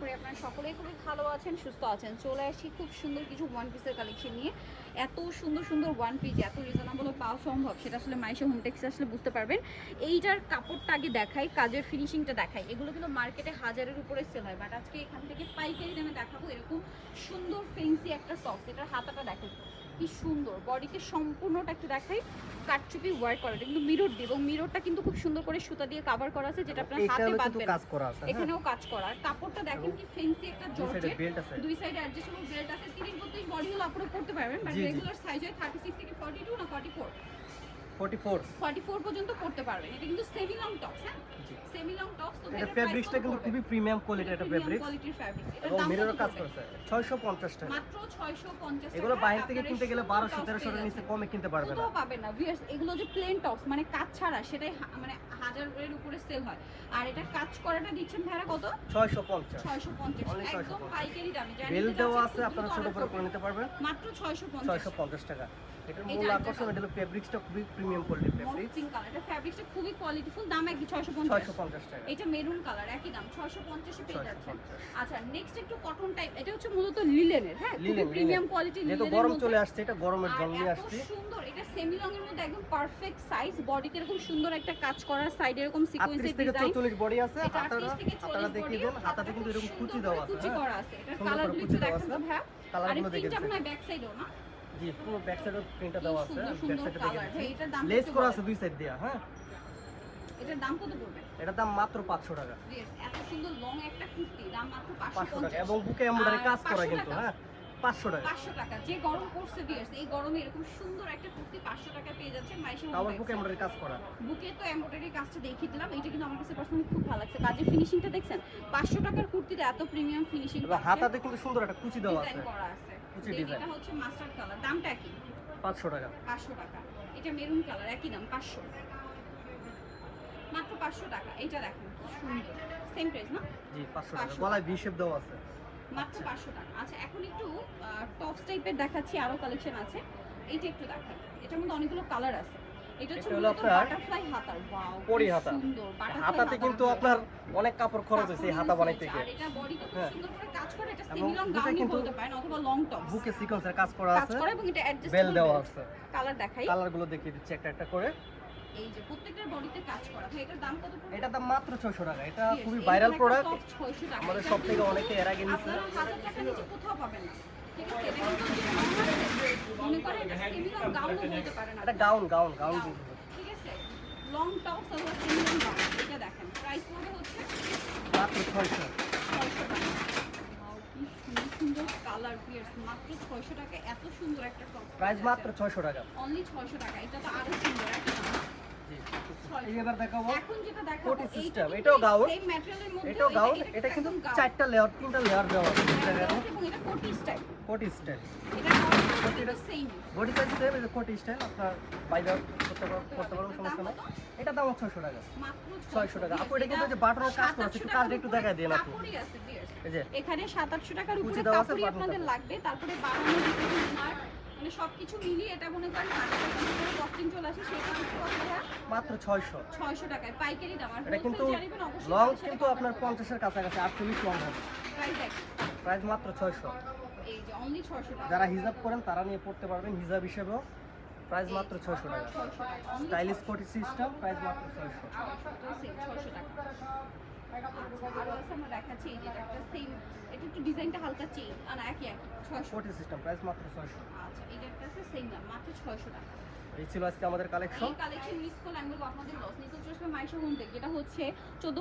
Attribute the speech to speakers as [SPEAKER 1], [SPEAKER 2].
[SPEAKER 1] করি আপনারা সকলেই খুবই ভালো আছেন, সুস্থ আছেন। চলে আসি খুব সুন্দর কিছু ওয়ান পিসের কালেকশন নিয়ে। এত সুন্দর সুন্দর ওয়ান পিস এত রিজনেবল পাওয়া সম্ভব, সেটা আসলে মাইশো হোম টেক্সে আসলে বুঝতে পারবেন। এইটার কাপড়টা আগে দেখাই, কাজের ফিনিশিংটা দেখাই। এগুলো কিন্তু মার্কেটে হাজারের উপরে সেল হয় বাট আজকে এখান থেকে পাইকারি দামে দেখাবো এরকম সুন্দর ফেন্সি একটা সক্স এটার হাতাটা দেখেন কি সুন্দর। বডিতে সম্পূর্ণটা একটু দেখাই। কাটচুপি ওয়ার্ক করা। কিন্তু মিরর দিয়ে। এবং মিররটা কিন্তু খুব সুন্দর করে সুতা দিয়ে কভার করা আছে যেটা আপনার হাতে বাঁধবে।
[SPEAKER 2] কাজ করা আছে হ্যাঁ।
[SPEAKER 1] এখানেও কাজ করা। আর কাপড়টা দেখেন কি ফেন্সি একটা জর্জেট। দুই সাইডে অ্যাডজাস্টেবল বেল্ট আছে। 30 32 বডি হলো আপনারা পড়তে পারবেন বাট
[SPEAKER 2] জি।
[SPEAKER 1] রেগুলার সাইজ হয় 36 থেকে 42 না 44
[SPEAKER 2] 44
[SPEAKER 1] 44 পর্যন্ত পড়তে পারবেন। এটা কিন্তু সেমি লং টপস হ্যাঁ? সেমি লং টপস তো
[SPEAKER 2] এটা ফেব্রিক্সটা কিন্তু খুবই প্রিমিয়াম কোয়ালিটির একটা
[SPEAKER 1] কোয়ালিটির ফেব্রিক
[SPEAKER 2] এবং মিররও কাজ করেছে। 650 টাকা।
[SPEAKER 1] মাত্র 650
[SPEAKER 2] এগুলো বাইরে থেকে কিনতে গেলে 1200 1300 এর নিচে কমে কিনতে পারবে না।
[SPEAKER 1] কোথাও পাবেন না। ভিউয়ার্স এগুলো যে প্লেন টপস মানে কাজ ছাড়া সেটাই মানে হাজারের উপরে সেল হয়। আর এটা কাজ করাটা দিচ্ছেন ভাড়া কত?
[SPEAKER 2] 650
[SPEAKER 1] 650 একদম পাইকারি দামে।
[SPEAKER 2] বেল দেওয়া আছে আপনারা ছোট করে করে নিতে পারবেন।
[SPEAKER 1] মাত্র 650
[SPEAKER 2] 650 টাকা। এটার মূল আকর্ষণ এটা ফেব্রিক্সটা খুবই প্রিমিয়াম কোয়ালিটির
[SPEAKER 1] কালার এটা খুবই কোয়ালিটিফুল দাম একই 650
[SPEAKER 2] 650 টাকা
[SPEAKER 1] এটা মেরুন কালার একই দাম 650 এ পেয়ে যাচ্ছেন। আচ্ছা নেক্সট একটু কটন টাইপ এটা হচ্ছে মূলত লিলেনের হ্যাঁ?
[SPEAKER 2] Linen,
[SPEAKER 1] premium. কোয়ালিটি
[SPEAKER 2] যেহেতু গরম চলে আসছে এটা গরমের জল নিয়ে
[SPEAKER 1] এত
[SPEAKER 2] আসছি।
[SPEAKER 1] সুন্দর এটা সেমি লং এর মধ্যে একদম পারফেক্ট সাইজ বডিতে এরকম সুন্দর একটা কাজ করা সাইডে এরকম
[SPEAKER 2] 38
[SPEAKER 1] সিকোয়েন্সের ডিজাইন
[SPEAKER 2] 44 বডি আছে হাতাটা
[SPEAKER 1] 38 থেকে 40
[SPEAKER 2] হাতাটা দেখিয়ে দেন হাতাতে কিন্তু এরকম কুচি দেওয়া আছে
[SPEAKER 1] কুচি
[SPEAKER 2] হ্যাঁ?
[SPEAKER 1] করা আছে। এটা
[SPEAKER 2] কালারগুলো দেওয়া
[SPEAKER 1] দেখেন তো ভাই আর
[SPEAKER 2] কালারগুলো দেখে
[SPEAKER 1] প্রিন্টটা
[SPEAKER 2] দিচ্ছি
[SPEAKER 1] ব্যাক সাইডেও না?
[SPEAKER 2] জি পুরো ব্যাক সাইডে প্রিন্টটা দেওয়া আছে ব্যাক সাইডে
[SPEAKER 1] কালার
[SPEAKER 2] দেখে
[SPEAKER 1] ভাই
[SPEAKER 2] দিচ্ছি
[SPEAKER 1] এটার দাম
[SPEAKER 2] লেস করা আছে দুই সাইড দিয়ে হ্যাঁ?
[SPEAKER 1] এটার দাম কত পড়বে?
[SPEAKER 2] এটার দাম মাত্র 500 টাকা।
[SPEAKER 1] এত সুন্দর লং একটা কুর্তি দাম মাত্র
[SPEAKER 2] 500 টাকা
[SPEAKER 1] 550
[SPEAKER 2] এবং বুকে এমব্রয়ডারি কাজ করা
[SPEAKER 1] 500
[SPEAKER 2] কিন্তু
[SPEAKER 1] টাকা?
[SPEAKER 2] হ্যাঁ 500 টাকা।
[SPEAKER 1] 500 টাকা। যে গরম পড়ছে ভিউয়ার্স এই গরমে এরকম সুন্দর একটা কুর্তি 500 টাকা পেয়ে যাচ্ছেন মাইশা
[SPEAKER 2] আবার বুকে এমব্রয়ডারি কাজ করা।
[SPEAKER 1] বুকে তো এমব্রয়ডারি কাজটা দেখিয়ে দিলাম এটা কিন্তু আমার কাছে পার্সোনালি খুব ভালো লাগছে। কাজের ফিনিশিংটা দেখছেন? 500 টাকার কুর্তিতে এত প্রিমিয়াম ফিনিশিং
[SPEAKER 2] হাতাতে কিন্তু সুন্দর একটা কুচি দেওয়া আছে।
[SPEAKER 1] ডিজাইন করা আছে।
[SPEAKER 2] কুচি ডিজাইন।
[SPEAKER 1] এটা হচ্ছে মাস্টার্ড কালার দামটা কি?
[SPEAKER 2] 500 টাকা।
[SPEAKER 1] 500 টাকা। এটা মেরুন কালার একই দাম 500 মাত্র 500 টাকা। এটা দেখেন কি সুন্দর। সেম প্রাইস না?
[SPEAKER 2] জি 500 টাকা। গলায় ভি শেপ দেওয়া আছে।
[SPEAKER 1] মাত্র 500 টাকা। আচ্ছা এখন একটু টপস টাইপের দেখাচ্ছি আরও কালেকশন আছে। এইটা একটু দেখাই এটার মধ্যে অনেকগুলো কালার আছে। এটা
[SPEAKER 2] হলো আপনার
[SPEAKER 1] বাটারফ্লাই হাতার। ওয়াও
[SPEAKER 2] পরি হাতা। হাতাতে কিন্তু আপনার অনেক কাপড় খরচ হয়েছে এই হাতা বানাইতে গিয়ে
[SPEAKER 1] আর এটা বডিতে খুব
[SPEAKER 2] হ্যাঁ।
[SPEAKER 1] সুন্দর করে কাজ করে। এটা সেমি লং গাউনই
[SPEAKER 2] কিন্তু
[SPEAKER 1] বলতে পারেন অথবা লং টপস
[SPEAKER 2] বুকে সিকোয়েন্সের কাজ করা
[SPEAKER 1] কাজ
[SPEAKER 2] আছে।
[SPEAKER 1] এবং এটা অ্যাডজাস্ট
[SPEAKER 2] বেল দেওয়া আছে।
[SPEAKER 1] কালার দেখাই।
[SPEAKER 2] কালারগুলো দেখিয়ে দিচ্ছি একটা একটা করে।
[SPEAKER 1] এই যে প্রত্যেকটার বডিতে কাজ করা ভাই এটার দাম কত
[SPEAKER 2] এটা দাম মাত্র 600 টাকা। এটা
[SPEAKER 1] Yes,
[SPEAKER 2] খুবই ভাইরাল প্রোডাক্ট
[SPEAKER 1] 600 টাকা।
[SPEAKER 2] আমাদের সব থেকে
[SPEAKER 1] কিন্তু
[SPEAKER 2] অনেকে এর আগে নিচ্ছে
[SPEAKER 1] আপনারা হাজার টাকার নিচে কোথাও পাবেন না। ঠিক আছে এটা কিন্তু মনে করেন এটা সেমি লং বলতে পারেন
[SPEAKER 2] এটা গাউন গাউন গাউন
[SPEAKER 1] ঠিক আছে। লং টপস অথবা সেমি গাউন এটা দেখেন। প্রাইস পড়বে হচ্ছে
[SPEAKER 2] মাত্র 600
[SPEAKER 1] ছয়শো টাকা। সুন্দর কালার পিয়ার্স মাত্র ছয়শো টাকা এত সুন্দর একটা টপ
[SPEAKER 2] প্রাইস মাত্র 600 টাকা।
[SPEAKER 1] অনলি ছয়শো টাকা এটা তো আরও সুন্দর একটা
[SPEAKER 2] এবার দেখাবো কোটি
[SPEAKER 1] এইটা
[SPEAKER 2] এটাও gown,
[SPEAKER 1] same material এর মধ্যে,
[SPEAKER 2] এটাও গাউন
[SPEAKER 1] এটা
[SPEAKER 2] এটা কিন্তু চারটা লেয়ার তিনটা লেয়ার দেওয়া আছে
[SPEAKER 1] এটা দেওয়া আছে এবং এটা কোটি স্টাইল
[SPEAKER 2] কোটি স্টাইল
[SPEAKER 1] এটা সেম
[SPEAKER 2] বডি সাইজ সেম এই কোটি স্টাইল আপনার বাইরে করতে পারবেন করতে পারবেন সমস্যা নাই। এটা দাম 600 টাকা।
[SPEAKER 1] মাত্র
[SPEAKER 2] 600 টাকা। আপু, এটা কিন্তু যে বাটনের কাজ করা একটু কাজটা একটু দেখায় দিন আপু।
[SPEAKER 1] কাপড়ই আছে viewers।
[SPEAKER 2] এই যে।
[SPEAKER 1] এখানে সাত আটশো টাকার উপরে কাপড়ই আপনাদের লাগবে তারপরে বানানো দিতে মানে সবকিছু মিলিয়ে এটা মনে করেন কস্টিং চলে আসে সেটা
[SPEAKER 2] মাত্র 600
[SPEAKER 1] ছয়শো টাকায়। পাইকারি দাম। আর
[SPEAKER 2] এটা কিন্তু লং কিন্তু আপনার 50 এর কাছাকাছি 48 লং হবে।
[SPEAKER 1] প্রাইস
[SPEAKER 2] মাত্র 600
[SPEAKER 1] এই যে অনলি ছয়শো টাকা।
[SPEAKER 2] যারা হিজাব করেন তারা নিয়ে পড়তে পারবেন হিজাব হিসেবেও। প্রাইস মাত্র 600 টাকা। স্টাইলিশ কোটি সিস্টেম প্রাইস মাত্র 600
[SPEAKER 1] ছয়শো, তো same, টাকা। আচ্ছা, আরও আছে আমরা দেখাচ্ছি। এই যে একটা সেম এটা একটু ডিজাইনটা হালকা চেঞ্জ আর একই একই। ছয়শো
[SPEAKER 2] কোটি সিস্টেম প্রাইস মাত্র 600
[SPEAKER 1] আচ্ছা এটা একটা আছে মাত্র টাকা।
[SPEAKER 2] এই ছিল আজকে আমাদের কালেকশন
[SPEAKER 1] এই কালেকশন মিস করলে আমি বলব আপনাদের লস নিতে চলে মাইশা মাইশো হোম থেকে যেটা হচ্ছে চোদ্দ